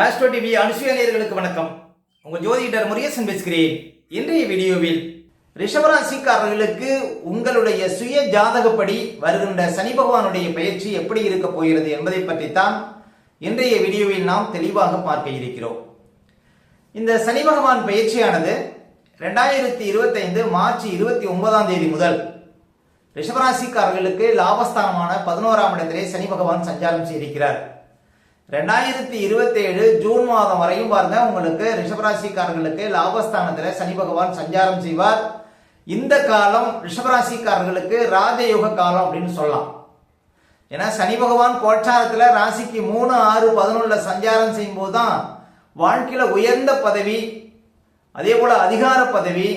Astro TV அனுசுயநேயர்களுக்கு வணக்கம். உங்கள் ஜோதிடர் முருகேசன் பேசுகிறேன். இன்றைய வீடியோவில் ரிஷபராசிக்காரர்களுக்கு உங்களுடைய சுய ஜாதகப்படி வருகின்ற சனி பகவானுடைய பயிற்சி எப்படி இருக்க போகிறது என்பதை பற்றித்தான் இன்றைய வீடியோவில் நாம் தெளிவாக பார்க்க இருக்கிறோம். இந்த சனி பகவான் பயிற்சியானது ரெண்டாயிரத்தி இருபத்தைந்து மார்ச் இருபத்தி ஒன்பதாம் தேதி முதல் ரிஷபராசிக்காரர்களுக்கு லாபஸ்தானமான பதினோராம் இடத்திலே சனி பகவான் சஞ்சாரம் செய்திருக்கிறார். ரெண்டாயிரத்தி இருபத்தேழு ஜூன் மாதம் வரையும் பாருங்க உங்களுக்கு ரிஷபராசிக்காரர்களுக்கு லாபஸ்தானத்தில் சனி பகவான் சஞ்சாரம் செய்வார். இந்த காலம் ரிஷபராசிக்காரர்களுக்கு ராஜயோக காலம் அப்படின்னு சொல்லலாம். ஏன்னா சனி பகவான் கோட்சாரத்துல ராசிக்கு மூணு ஆறு பதினொன்றுல சஞ்சாரம் செய்யும் போது தான் வாழ்க்கையில உயர்ந்த பதவி அதே போல அதிகார பதவி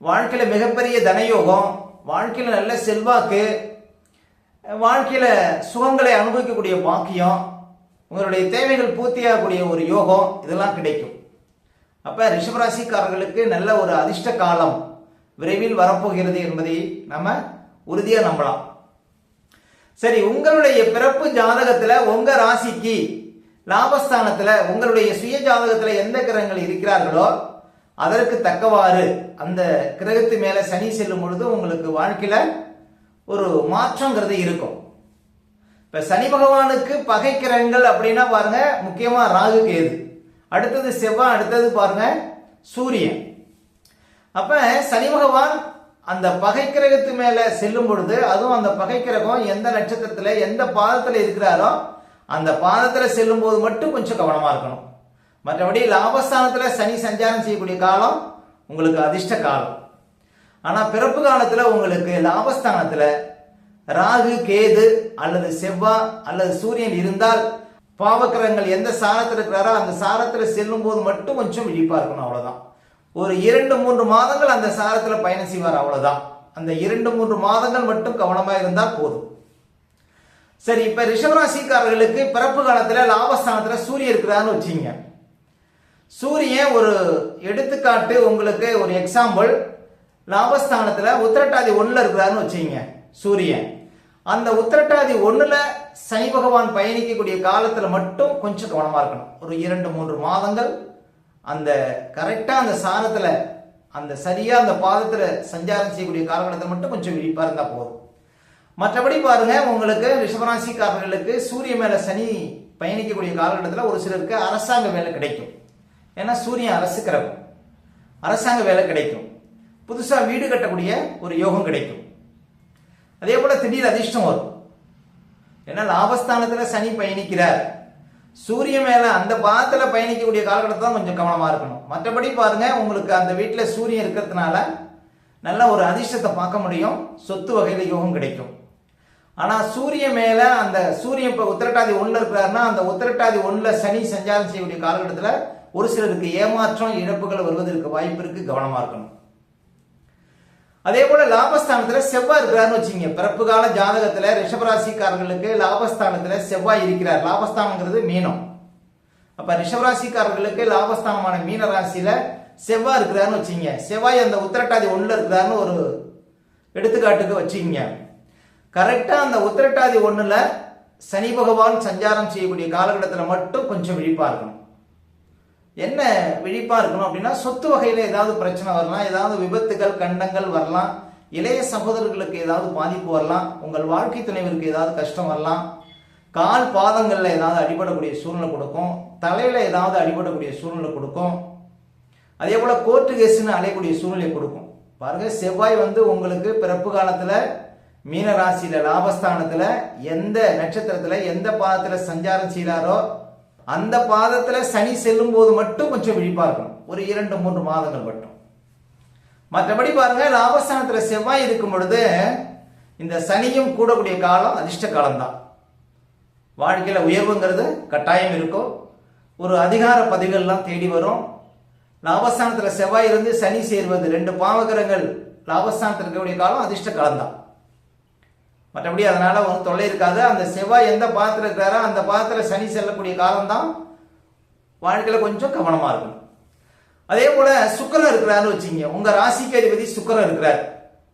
வாழ்க்கையில மிகப்பெரிய தனயோகம் வாழ்க்கையில நல்ல செல்வாக்கு வாழ்க்கையில சுகங்களை அனுபவிக்கக்கூடிய பாக்கியம் உங்களுடைய தேவைகள் பூர்த்தியாகக்கூடிய ஒரு யோகம் இதெல்லாம் கிடைக்கும். அப்போ ரிஷபராசிக்காரர்களுக்கு நல்ல ஒரு அதிர்ஷ்ட காலம் விரைவில் வரப்போகிறது என்பதை நம்ம உறுதியாக நம்பலாம். சரி உங்களுடைய பிறப்பு ஜாதகத்தில் உங்க ராசிக்கு லாபஸ்தானத்தில் உங்களுடைய சுய ஜாதகத்தில் எந்த கிரகங்கள் இருக்கிறார்களோ அதற்கு தக்கவாறு அந்த கிரகத்து மேலே சனி செல்லும் பொழுது உங்களுக்கு வாழ்க்கையில் ஒரு மாற்றங்கிறது இருக்கும். இப்ப சனி பகவானுக்கு பகை கிரகங்கள் அப்படின்னா பாருங்க முக்கியமா ராகு கேது. அடுத்தது செவ்வாய் அடுத்தது பாருங்க சூரியன். அப்ப சனி பகவான் அந்த பகை கிரகத்து மேல செல்லும் பொழுது அதுவும் அந்த பகை கிரகம் எந்த நட்சத்திரத்துல எந்த பாதத்துல இருக்கிறாரோ அந்த பாதத்துல செல்லும் போது மட்டும் கொஞ்சம் கவனமா இருக்கணும். மற்றபடி லாபஸ்தானத்துல சனி சஞ்சாரம் செய்யக்கூடிய காலம் உங்களுக்கு அதிர்ஷ்ட காலம். ஆனா பிறப்பு காலத்துல உங்களுக்கு லாபஸ்தானத்துல ராகு கேது அல்லது செவ்வாய் அல்லது சூரியன் இருந்தால் பாவக்கிரகங்கள் எந்த சாரத்தில் இருக்கிறாரோ அந்த சாரத்தில் செல்லும் போது மட்டும் கொஞ்சம் விழிப்பா இருக்கணும் அவ்வளவுதான். ஒரு இரண்டு மூன்று மாதங்கள் அந்த சாரத்தில் பயணம் செய்வார் அவ்வளவுதான். அந்த இரண்டு மூன்று மாதங்கள் மட்டும் கவனமாக இருந்தால் போதும். சரி இப்ப ரிஷபராசிக்காரர்களுக்கு பிறப்பு காலத்துல லாபஸ்தானத்துல சூரியன் இருக்கிறான்னு வச்சுங்க சூரியன் ஒரு எடுத்துக்காட்டு உங்களுக்கு ஒரு எக்ஸாம்பிள் லாபஸ்தானத்துல உத்திரட்டாதி ஒண்ணுல இருக்கிறாருன்னு வச்சுங்க சூரியன். அந்த உத்திரட்டாதி ஒண்ணுல சனி பகவான் பயணிக்கக்கூடிய காலத்துல மட்டும் கொஞ்சம் கவனமா இருக்கணும். ஒரு இரண்டு மூன்று மாதங்கள் அந்த கரெக்டா அந்த சாணத்தில் அந்த சரியா அந்த பாதத்துல சஞ்சாரம் செய்யக்கூடிய காலகட்டத்தில் மட்டும் கொஞ்சம் விழிப்பா இருந்தா போதும். மற்றபடி பாருங்க உங்களுக்கு ரிஷபராசிக்காரர்களுக்கு சூரிய மேல சனி பயணிக்கக்கூடிய காலகட்டத்தில் ஒரு சிலருக்கு அரசாங்க வேலை கிடைக்கும். ஏன்னா சூரியன் அரசு கிரகம். அரசாங்க வேலை கிடைக்கும். புதுசாக வீடு கட்டக்கூடிய ஒரு யோகம் கிடைக்கும். அதே போல திடீர் அதிர்ஷ்டம் வரும். ஏன்னா லாபஸ்தானத்துல சனி பயணிக்கிறார். சூரிய மேல அந்த பாதத்துல பயணிக்கக்கூடிய காலகட்டத்தை தான் கொஞ்சம் கவனமா இருக்கணும். மற்றபடி பாருங்க உங்களுக்கு அந்த வீட்டுல சூரியன் இருக்கிறதுனால நல்ல ஒரு அதிர்ஷ்டத்தை பார்க்க முடியும். சொத்து வகையில யோகம் கிடைக்கும். ஆனா சூரியன் மேல அந்த சூரியன் இப்ப உத்திரட்டாதி ஒண்ணுல இருக்கிறாருன்னா அந்த உத்திரட்டாதி ஒண்ணுல சனி சஞ்சாரம் செய்யக்கூடிய காலகட்டத்துல ஒரு சிலருக்கு ஏமாற்றம் இழப்புகள் வருவதற்கு வாய்ப்பு இருக்கு. கவனமா இருக்கணும். அதே போல லாபஸ்தானத்துல செவ்வாய் இருக்கிறார்னு வச்சுங்க பிறப்பு கால ஜாதகத்துல ரிஷபராசிக்காரர்களுக்கு லாபஸ்தானத்துல செவ்வாய் இருக்கிறார். லாபஸ்தானங்கிறது மீனம். அப்ப ரிஷபராசிக்காரர்களுக்கு லாபஸ்தானமான மீன ராசியில செவ்வாய் இருக்கிறாருன்னு வச்சுங்க செவ்வாய் அந்த உத்திரட்டாதி ஒண்ணுல இருக்கிறாருன்னு ஒரு எடுத்துக்காட்டுக்கு வச்சுங்க கரெக்டா அந்த உத்திரட்டாதி ஒண்ணுல சனி பகவான் சஞ்சாரம் செய்யக்கூடிய காலகட்டத்தில் மட்டும் கொஞ்சம் விழிப்பா இருக்கணும். என்ன விழிப்பா இருக்கணும் அப்படின்னா சொத்து வகையில ஏதாவது பிரச்சனை வரலாம் ஏதாவது விபத்துகள் கண்டங்கள் வரலாம் இளைய சகோதரர்களுக்கு ஏதாவது பாதிப்பு வரலாம் உங்கள் வாழ்க்கை துணைவருக்கு ஏதாவது கஷ்டம் வரலாம் கால் பாதங்களில் ஏதாவது அடிபடக்கூடிய சூழ்நிலை கொடுக்கும் தலையில ஏதாவது அடிபடக்கூடிய சூழ்நிலை கொடுக்கும் அதே போல கோர்ட்டு கேஸ்னு அலையக்கூடிய சூழ்நிலை கொடுக்கும். பாருங்க செவ்வாய் வந்து உங்களுக்கு பிறப்பு காலத்துல மீன ராசியில லாபஸ்தானத்துல எந்த நட்சத்திரத்துல எந்த பாதத்துல சஞ்சாரம் செய்கிறாரோ அந்த பாதத்தில் சனி செல்லும் போது மட்டும் கொஞ்சம் விழிப்பா இருக்கணும் ஒரு இரண்டு மூன்று மாதங்கள் மட்டும். மற்றபடி பாருங்க லாபஸ்தானத்தில் செவ்வாய் இருக்கும் பொழுது இந்த சனியும் கூடக்கூடிய காலம் அதிர்ஷ்ட காலம்தான். வாழ்க்கையில் உயர்வுங்கிறது கட்டாயம் இருக்கும். ஒரு அதிகார பதவிகள்லாம் தேடி வரும். லாபஸ்தானத்தில் செவ்வாய் இருந்து சனி சேர்வது ரெண்டு பாவகிரகங்கள் லாபஸ்தானத்தில் இருக்கக்கூடிய காலம் அதிர்ஷ்ட காலம்தான். மற்றபடி அதனால ஒரு தொல்லை இருக்காது. அந்த செவ்வாய் எந்த பாத்திரம் இருக்கிறாரோ அந்த பாத்திரம் சனி செல்லக்கூடிய காலம்தான் வாழ்க்கையில கொஞ்சம் கவனமா இருக்கும் அதே போல சுக்கரன் இருக்கிறாருன்னு வச்சுங்க உங்க ராசிக்கு அதிபதி சுக்கரன் இருக்கிறார்.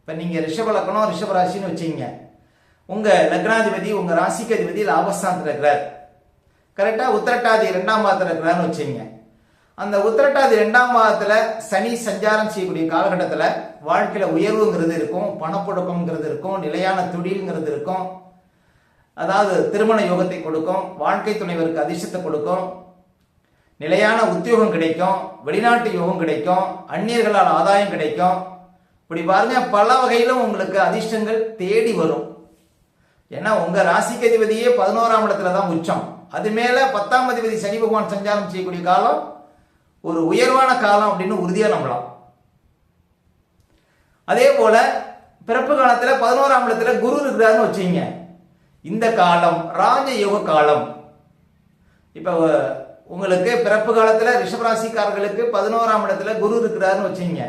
இப்ப நீங்க ரிஷப லக்னம் ரிஷப ராசின்னு வச்சுங்க உங்க லக்னாதிபதி உங்க ராசிக்கு அதிபதி லாபஸ்தானத்தில் இருக்கிறார். கரெக்டா உத்திரட்டாதி இரண்டாம் பாத்திரம் இருக்கிறான்னு வச்சுங்க அந்த உத்திரட்டாதி இரண்டாம் மாதத்தில் சனி சஞ்சாரம் செய்யக்கூடிய காலகட்டத்தில் வாழ்க்கையில உயர்வுங்கிறது இருக்கும் பணப்புழக்கம்ங்கிறது இருக்கும் நிலையான தொழில்ங்கிறது இருக்கும். அதாவது திருமண யோகத்தை கொடுக்கும் வாழ்க்கை துணைவருக்கு அதிர்ஷ்டத்தை கொடுக்கும் நிலையான உத்தியோகம் கிடைக்கும் வெளிநாட்டு யோகம் கிடைக்கும் அந்நியர்களால் ஆதாயம் கிடைக்கும். இப்படி பாருங்க பல வகையிலும் உங்களுக்கு அதிர்ஷ்டங்கள் தேடி வரும். ஏன்னா உங்க ராசிக்கு அதிபதியே பதினோராம் இடத்துல தான் உச்சம். அது மேல பத்தாம் அதிபதி சனி பகவான் சஞ்சாரம் செய்யக்கூடிய காலம் ஒரு உயர்வான காலம் அப்படின்னு உறுதியாக நம்பலாம். அதே போல பிறப்பு காலத்தில் பதினோராம் இடத்துல குரு இருக்கிறாருன்னு வச்சுங்க இந்த காலம் ராஜயோக காலம். இப்போ உங்களுக்கு பிறப்பு காலத்தில் ரிஷபராசிக்காரர்களுக்கு பதினோராம் இடத்துல குரு இருக்கிறாருன்னு வச்சுங்க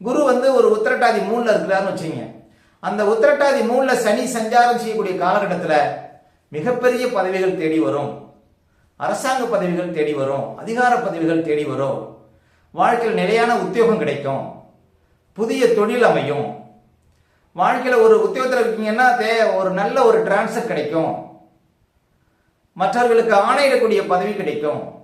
குரு வந்து ஒரு உத்திரட்டாதி மூணில் இருக்கிறாருன்னு வச்சுங்க அந்த உத்திரட்டாதி மூணில் சனி சஞ்சாரம் செய்யக்கூடிய காலகட்டத்தில் மிகப்பெரிய பதவிகள் தேடி வரும். அரசாங்க பதவிகள் தேடி வரும் அதிகார பதவிகள் தேடி வரும். வாழ்க்கையில் நிலையான உத்தியோகம் கிடைக்கும். புதிய தொழில் அமையும். வாழ்க்கையில் ஒரு உத்தியோகத்தில் இருக்கீங்கன்னா தே- ஒரு நல்ல ஒரு டிரான்ஸ்ஃபர் கிடைக்கும். மற்றவர்களுக்கு ஆணையிடக்கூடிய பதவி கிடைக்கும்.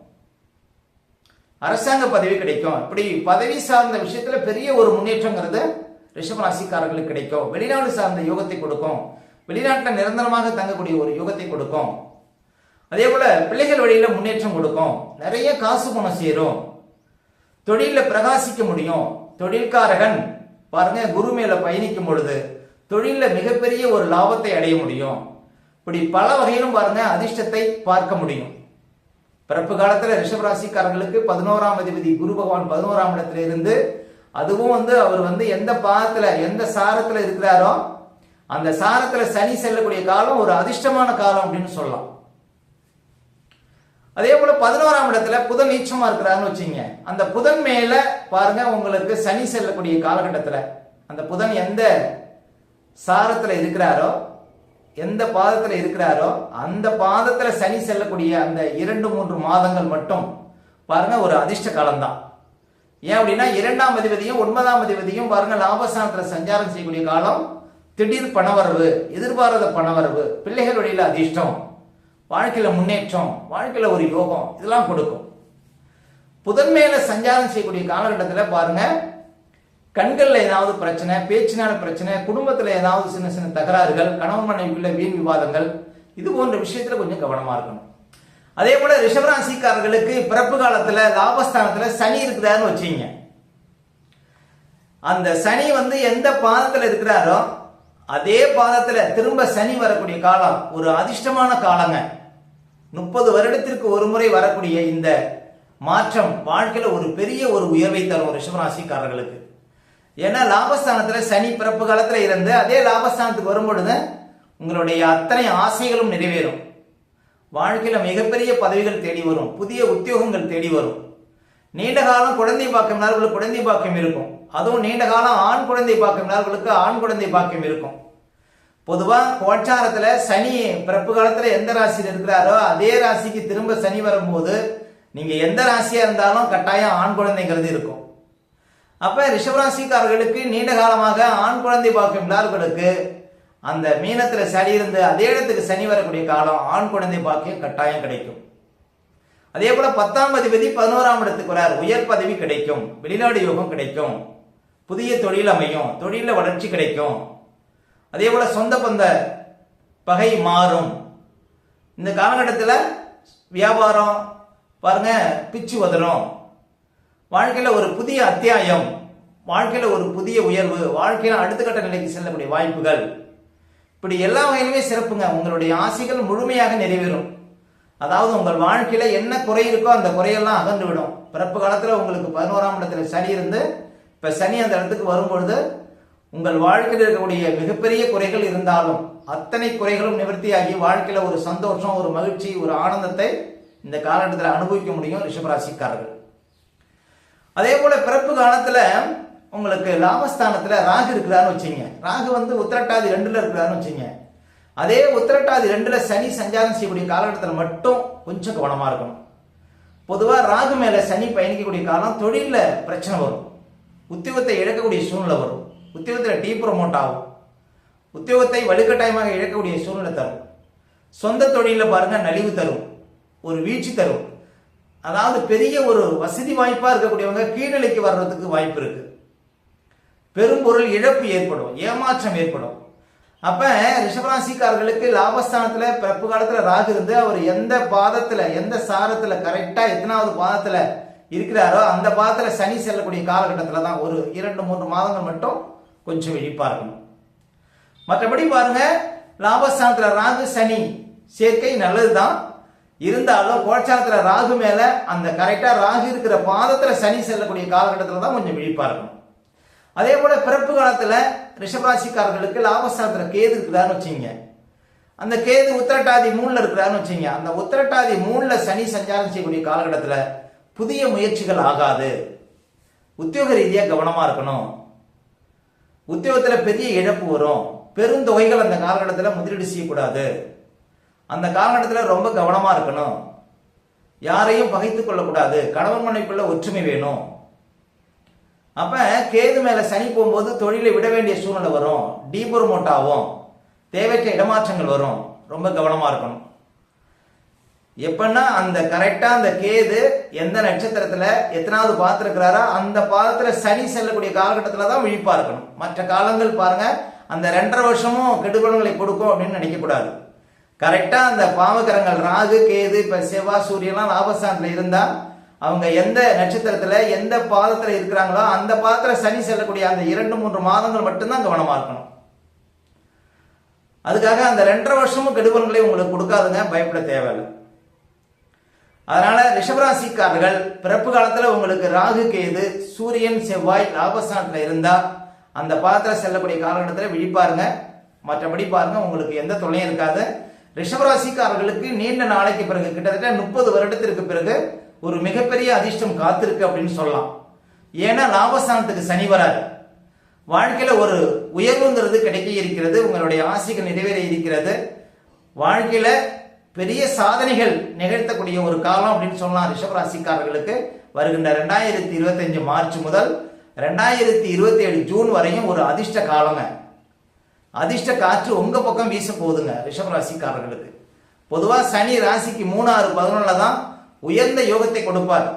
அரசாங்க பதவி கிடைக்கும். இப்படி பதவி சார்ந்த விஷயத்துல பெரிய ஒரு முன்னேற்றங்கிறது ரிஷபராசிக்காரர்களுக்கு கிடைக்கும். வெளிநாடு சார்ந்த யோகத்தை கொடுக்கும். வெளிநாட்டில் நிரந்தரமாக தங்கக்கூடிய ஒரு யோகத்தை கொடுக்கும். அதே போல பிள்ளைகள் வழியில முன்னேற்றம் கொடுக்கும். நிறைய காசு பணம் சேரும். தொழில பிரகாசிக்க முடியும். தொழில்காரகன் பாருங்க குரு மேல பயணிக்கும் பொழுது தொழில மிகப்பெரிய ஒரு லாபத்தை அடைய முடியும். இப்படி பல வகையிலும் பாருங்க அதிர்ஷ்டத்தை பார்க்க முடியும். பிறப்பு காலத்துல ரிஷபராசிக்காரர்களுக்கு பதினோராம் அதிபதி குரு பகவான் பதினோராம் இடத்துல இருந்து அதுவும் வந்து அவர் வந்து எந்த பாதத்துல எந்த சாரத்துல இருக்கிறாரோ அந்த சாரத்துல சனி செல்லக்கூடிய காலம் ஒரு அதிர்ஷ்டமான காலம் அப்படின்னு சொல்லலாம். அதே போல பதினோராம் இடத்துல புதன் நீச்சமா இருக்கிறாருன்னு வச்சுங்க. அந்த புதன் மேல பாருங்க உங்களுக்கு சனி செல்லக்கூடிய காலகட்டத்தில் அந்த புதன் எந்த சாரத்தில் இருக்கிறாரோ எந்த பாதத்தில் இருக்கிறாரோ அந்த பாதத்தில் சனி செல்லக்கூடிய அந்த இரண்டு மூன்று மாதங்கள் மட்டும் பாருங்க ஒரு அதிர்ஷ்ட காலம்தான். ஏன் அப்படின்னா இரண்டாம் அதிபதியும் ஒன்பதாம் அதிபதியும் பாருங்க லாபஸ்தானத்தில் சஞ்சாரம் செய்யக்கூடிய காலம் திடீர் பணவரவு எதிர்பாராத பணவரவு பிள்ளைகள் வழியில் அதிர்ஷ்டம். வாழ்க்கையில் முன்னேற்றம் வாழ்க்கையில் ஒரு யோகம் இதெல்லாம் கொடுக்கும். புதன் மேல சஞ்சாரம் செய்யக்கூடிய காலகட்டத்தில் பாருங்க கண்களில் ஏதாவது பிரச்சனை பேச்சினால பிரச்சனை குடும்பத்தில் ஏதாவது சின்ன சின்ன தகராறுகள் கணவன் மனைவிக்குள்ள வீண் விவாதங்கள் இது போன்ற விஷயத்தில் கொஞ்சம் கவனமாக இருக்கணும். அதே போல ரிஷபராசிக்காரர்களுக்கு பிறப்பு காலத்தில் லாபஸ்தானத்தில் சனி இருக்கிறாருன்னு வச்சுங்க அந்த சனி வந்து எந்த பாதத்தில் இருக்கிறாரோ அதே பாதத்தில் திரும்ப சனி வரக்கூடிய காலம் ஒரு அதிர்ஷ்டமான காலங்க. முப்பது வருடத்திற்கு ஒரு முறை வரக்கூடிய இந்த மாற்றம் வாழ்க்கையில ஒரு பெரிய ஒரு உயர்வை தரும் ரிஷபராசிக்காரர்களுக்கு. ஏன்னா லாபஸ்தானத்துல சனி பிறப்பு காலத்துல இருந்து அதே லாபஸ்தானத்துக்கு வரும்பொழுது உங்களுடைய அத்தனை ஆசைகளும் நிறைவேறும். வாழ்க்கையில மிகப்பெரிய பதவிகள் தேடி வரும். புதிய உத்தியோகங்கள் தேடி வரும். நீண்ட காலம் குழந்தை பாக்கியம்னார்களுக்கு குழந்தை பாக்கியம் இருக்கும். அதுவும் நீண்ட காலம் ஆண் குழந்தை பாக்கியம்னார்களுக்கு ஆண் குழந்தை பாக்கியம் இருக்கும். பொதுவா கோச்சாரத்துல சனி பிறப்பு காலத்துல எந்த ராசியில் இருக்கிறாரோ அதே ராசிக்கு திரும்ப சனி வரும்போது நீங்க எந்த ராசியா இருந்தாலும் கட்டாயம் ஆண் குழந்தைங்கிறது இருக்கும். அப்ப ரிஷபராசிக்காரர்களுக்கு நீண்ட காலமாக ஆண் குழந்தை பாக்கியம் இல்லாதவர்களுக்கு அந்த மீனத்துல சனி இருந்து அதே இடத்துக்கு சனி வரக்கூடிய காலம் ஆண் குழந்தை பாக்கியம் கட்டாயம் கிடைக்கும். அதே போல பத்தாம் அதிபதி பதினோராம் இடத்துக்கு வரார். உயர் பதவி கிடைக்கும். வெளிநாடு யோகம் கிடைக்கும். புதிய தொழில் அமையும். தொழில வளர்ச்சி கிடைக்கும். அதே போல சொந்த பந்த பகை மாறும். இந்த காலகட்டத்தில் வியாபாரம் பாருங்க பிச்சு உதறும் வாழ்க்கையில் ஒரு புதிய அத்தியாயம் வாழ்க்கையில் ஒரு புதிய உயர்வு வாழ்க்கையில் அடுத்த கட்ட நிலைக்கு செல்லக்கூடிய வாய்ப்புகள். இப்படி எல்லா வகையிலுமே சிறப்புங்க. உங்களுடைய ஆசைகள் முழுமையாக நிறைவேறும். அதாவது உங்கள் வாழ்க்கையில என்ன குறை இருக்கோ அந்த குறையெல்லாம் அகன்று விடும். பிறப்பு காலத்தில் உங்களுக்கு பதினோராம் இடத்துல சனி இருந்து இப்ப சனி அந்த இடத்துக்கு வரும்பொழுது உங்கள் வாழ்க்கையில் இருக்கக்கூடிய மிகப்பெரிய குறைகள் இருந்தாலும் அத்தனை குறைகளும் நிவர்த்தியாகி வாழ்க்கையில் ஒரு சந்தோஷம் ஒரு மகிழ்ச்சி ஒரு ஆனந்தத்தை இந்த காலகட்டத்தில் அனுபவிக்க முடியும் ரிஷபராசிக்காரர்கள். அதே போல பிறப்பு காலத்தில் உங்களுக்கு லாபஸ்தானத்தில் ராகு இருக்கிறான்னு வச்சுங்க. ராகு வந்து உத்திரட்டாதி ரெண்டுல இருக்கிறான்னு வச்சுங்க. அதே உத்திரட்டாதி ரெண்டுல சனி சஞ்சாரம் செய்யக்கூடிய காலகட்டத்தில் மட்டும் கொஞ்சம் கவனமாக இருக்கணும். பொதுவாக ராகு மேலே சனி பயணிக்கக்கூடிய காலம் தொழிலில் பிரச்சனை வரும். உத்தியோகத்தை இழக்கக்கூடிய சூழ்நிலை வரும். உத்தியோகத்தில் டீ ப்ரொமோட் ஆகும். உத்தியோகத்தை வலுக்கட்டாயமாக இழக்கக்கூடிய சூழ்நிலை தரும். சொந்த தொழிலில் பாருங்க நலிவு தரும். ஒரு வீழ்ச்சி தரும். அதாவது பெரிய ஒரு வசதி வாய்ப்பாக இருக்கக்கூடியவங்க கீழ்நிலைக்கு வர்றதுக்கு வாய்ப்பு இருக்கு. பெரும்பொருள் இழப்பு ஏற்படும் ஏமாற்றம் ஏற்படும். அப்ப ரிஷபராசிக்காரர்களுக்கு லாபஸ்தானத்துல பிறப்பு காலத்துல ராகு இருந்து அவர் எந்த பாதத்துல எந்த சாரத்துல கரெக்டா எத்தனாவது பாதத்துல இருக்கிறாரோ அந்த பாதத்துல சனி செல்லக்கூடிய காலகட்டத்துல தான் ஒரு இரண்டு மூன்று மாதங்கள் மட்டும் கொஞ்சம் விழிப்பா இருக்கணும். மற்றபடி பாருங்க லாபஸ்தானத்துல ராகு சனி சேர்க்கை நல்லதுதான். இருந்தாலும் கோட்சாரத்துல ராகு மேல அந்த கரெக்டா ராகு இருக்கிற பாதத்துல சனி செல்லக்கூடிய காலகட்டத்தில் தான் கொஞ்சம் விழிப்பா இருக்கணும். அதே போல பிறப்பு காலத்துல ரிஷபராசிக்காரர்களுக்கு லாபஸ்தானத்துல கேது இருக்குதான்னு வச்சுங்க அந்த கேது உத்திரட்டாதி மூணுல இருக்கிறான்னு வச்சுங்க அந்த உத்திரட்டாதி மூணுல சனி சஞ்சாரம் செய்யக்கூடிய காலகட்டத்தில் புதிய முயற்சிகள் ஆகாது. உத்தியோக ரீதியாக கவனமாக இருக்கணும். உத்தியோகத்தில் பெரிய இழப்பு வரும். பெருந்தொகைகள் அந்த காலகட்டத்தில் முதலீடு செய்யக்கூடாது. அந்த காலகட்டத்தில் ரொம்ப கவனமாக இருக்கணும். யாரையும் பகைத்துக் கொள்ளக்கூடாது. கணவன் மனைக்குள்ள ஒற்றுமை வேணும். அப்ப கேது மேல சனி போகும்போது தொழிலை விட வேண்டிய சூழ்நிலை வரும். டீபுரமோட் ஆகும். தேவைக்கு இடமாற்றங்கள் வரும். ரொம்ப கவனமா இருக்கணும். எப்பன்னா அந்த கரெக்டா அந்த கேது எந்த நட்சத்திரத்துல எத்தனாவது பார்த்திருக்கிறாரோ அந்த பாதத்துல சனி செல்லக்கூடிய காலகட்டத்துல தான் விழிப்பா இருக்கணும். மற்ற காலங்கள் பாருங்க அந்த ரெண்டரை வருஷமும் கெடுபலங்களை கொடுக்கும் அப்படின்னு நினைக்கக்கூடாது. கரெக்டா அந்த பாவகரங்கள் ராகு கேது இப்ப செவ்வா சூரியன்லாம் லாபஸ்தானத்துல இருந்தா அவங்க எந்த நட்சத்திரத்துல எந்த பாதத்துல இருக்கிறாங்களோ அந்த பாதத்துல சனி செல்லக்கூடிய அந்த இரண்டு மூன்று மாதங்கள் மட்டும்தான் கவனமா இருக்கணும். அதுக்காக அந்த ரெண்டரை வருஷமும் கெடுபலங்களை உங்களுக்கு கொடுக்காதுங்க பயப்பட தேவையில்லை. அதனால ரிஷபராசிக்காரர்கள் பிறப்பு காலத்துல உங்களுக்கு ராகு கேது சூரியன் செவ்வாய் லாபஸ்தானத்துல இருந்தா அந்த பாதத்துல செல்லக்கூடிய காலகட்டத்தில் விழிப்பாருங்க. மற்றபடி பாருங்க உங்களுக்கு எந்த தொல்லையும் இருக்காது. ரிஷபராசிக்காரர்களுக்கு நீண்ட நாளைக்கு பிறகு கிட்டத்தட்ட முப்பது வருடத்திற்கு பிறகு ஒரு மிகப்பெரிய அதிர்ஷ்டம் காத்திருக்கு அப்படின்னு சொல்லலாம். ஏன்னா லாபஸ்தானத்துக்கு சனி வராது வாழ்க்கையில ஒரு உயர்வுங்கிறது கிடைக்க இருக்கிறது உங்களுடைய ஆசைகள் நிறைவேற இருக்கிறது. வாழ்க்கையில பெரிய சாதனைகள் நிகழ்த்தக்கூடிய ஒரு காலம் அப்படின்னு சொல்லலாம் ரிஷபராசிக்காரர்களுக்கு. வருகின்ற ரெண்டாயிரத்தி இருபத்தஞ்சு மார்ச் முதல் ரெண்டாயிரத்தி இருபத்தி ஏழு ஜூன் வரையும் ஒரு அதிர்ஷ்ட காலங்க. அதிர்ஷ்ட காற்று உங்க பக்கம் வீச போகுதுங்க ரிஷபராசிக்காரர்களுக்கு. பொதுவாக சனி ராசிக்கு மூணாறு பதினொன்றில் தான் உயர்ந்த யோகத்தை கொடுப்பார்.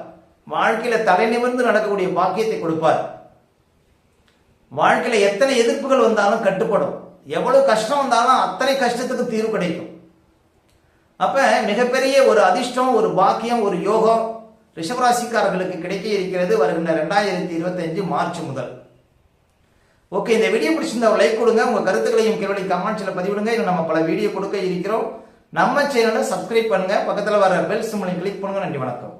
வாழ்க்கையில தலை நிமிர்ந்து நடக்கக்கூடிய பாக்கியத்தை கொடுப்பார். வாழ்க்கையில எத்தனை எதிர்ப்புகள் வந்தாலும் கட்டுப்படும். எவ்வளவு கஷ்டம் வந்தாலும் அத்தனை கஷ்டத்துக்கு தீர்வு கிடைக்கும். அப்போ மிகப்பெரிய ஒரு அதிர்ஷ்டம் ஒரு பாக்கியம் ஒரு யோகம் ரிஷபராசிக்காரர்களுக்கு கிடைக்க இருக்கிறது வருகின்ற ரெண்டாயிரத்தி இருபத்தஞ்சு மார்ச் முதல். ஓகே இந்த வீடியோ பிடிச்சிருந்தா லைக் கொடுங்க. உங்க கருத்துக்களையும் கேள்வி கமெண்ட்ஸில் பதிவிடுங்க. இன்னும் நம்ம பல வீடியோ கொடுக்க இருக்கிறோம். நம்ம சேனலை சப்ஸ்கிரைப் பண்ணுங்க. பக்கத்தில் வர பெல் சிம்மலை கிளிக் பண்ணுங்க. நன்றி வணக்கம்.